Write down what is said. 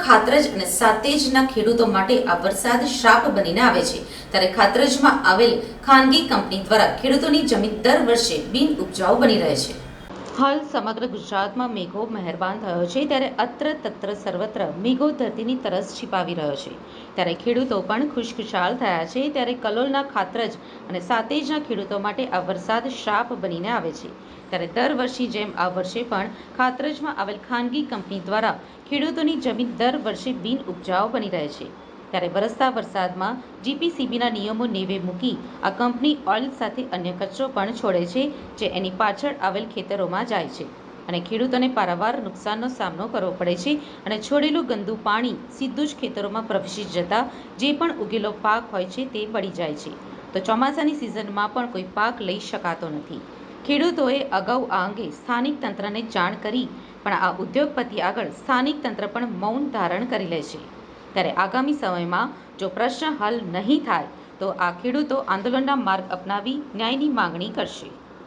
ખાતરજ અને સાતેજના ખેડૂતો માટે આ વરસાદ શ્રાપ બનીને આવે છે. ત્યારે ખાતરજમાં આવેલ ખાનગી કંપની દ્વારા ખેડૂતોની જમીન દર વર્ષે બિન ઉપજાઉ બની રહે છે. હાલ સમગ્ર ગુજરાતમાં મેઘો મહેરબાન થયો છે ત્યારે અત્ર તત્ર સર્વત્ર મેઘો ધરતીની તરસ છિપાવી રહ્યો છે. ત્યારે ખેડૂતો પણ ખુશખુશાલ થયા છે ત્યારે કલોલના ખાતરજ અને સાતેજના ખેડૂતો માટે આ વરસાદ શ્રાપ બનીને આવે છે. ત્યારે દર વર્ષે જેમ આ વર્ષે પણ ખાતરજમાં આવેલ ખાનગી કંપની દ્વારા ખેડૂતોની જમીન દર વર્ષે બિન ઉપજાઉ બની રહે છે. ત્યારે વરસતા વરસાદમાં જીપીસીબીના નિયમો નેવે મૂકી આ કંપની ઓઇલ સાથે અન્ય કચરો પણ છોડે છે, જે એની પાછળ આવેલ ખેતરોમાં જાય છે. અને ખેડૂતોને પારાવાર નુકસાનનો સામનો કરવો પડે છે અને છોડેલું ગંદુ પાણી સીધું જ ખેતરોમાં પ્રવેશી જતા જે પણ ઉગેલો પાક હોય છે તે બળી જાય છે. તો ચોમાસાની સિઝનમાં પણ કોઈ પાક લઈ શકાતો નથી. ખેડૂતોએ અગાઉ આ અંગે સ્થાનિક તંત્રને જાણ કરી, પણ આ ઉદ્યોગપતિ આગળ સ્થાનિક તંત્ર પણ મૌન ધારણ કરી લે છે. ત્યારે આગામી સમયમાં જો પ્રશ્ન હલ નહીં થાય, તો આ ખેડૂતો આંદોલનના માર્ગ અપનાવી ન્યાયની માંગણી કરશે.